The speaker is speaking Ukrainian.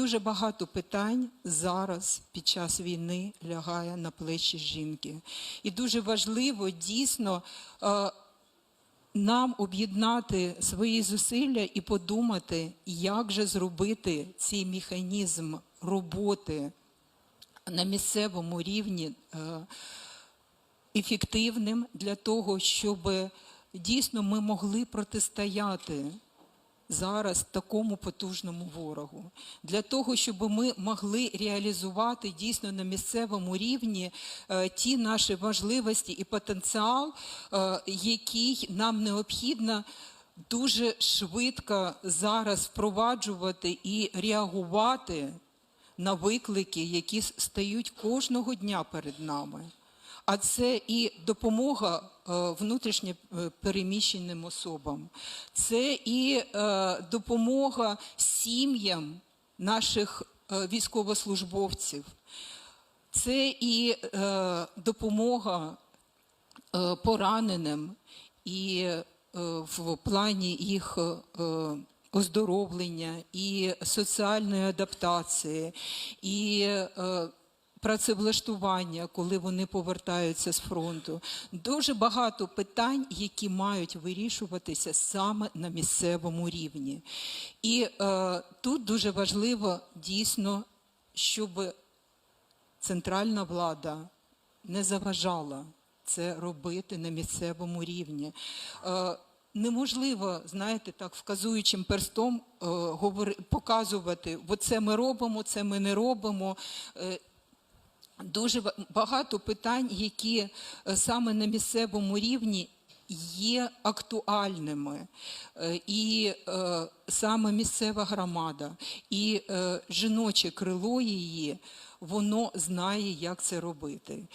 дуже багато питань зараз під час війни лягає на плечі жінки. І дуже важливо дійсно е, нам об'єднати свої зусилля і подумати, як же зробити цей механізм роботи на місцевому рівні е, ефективним для того, щоб дійсно ми могли протистояти зараз такому потужному ворогу, для того, щоб ми могли реалізувати дійсно на місцевому рівні е, ті наші важливості і потенціал, е, який нам необхідно дуже швидко зараз впроваджувати і реагувати на виклики, які стають кожного дня перед нами. А це і допомога е, внутрішньо е, переміщеним особам, це і е, допомога сім'ям наших військовослужбовців, це і допомога пораненим і в плані їх оздоровлення, і соціальної адаптації, і працевлаштування, коли вони повертаються з фронту. Дуже багато питань, які мають вирішуватися саме на місцевому рівні. І е, тут дуже важливо дійсно, щоб центральна влада не заважала це робити на місцевому рівні. Е, Неможливо, знаєте, так вказуючим перстом е, говори- показувати, бо це ми робимо, це ми не робимо. Е, дуже ба- багато питань, які е, саме на місцевому рівні є актуальними. Е, І е, саме місцева громада, і жіноче крило її. Воно знає, як це робити.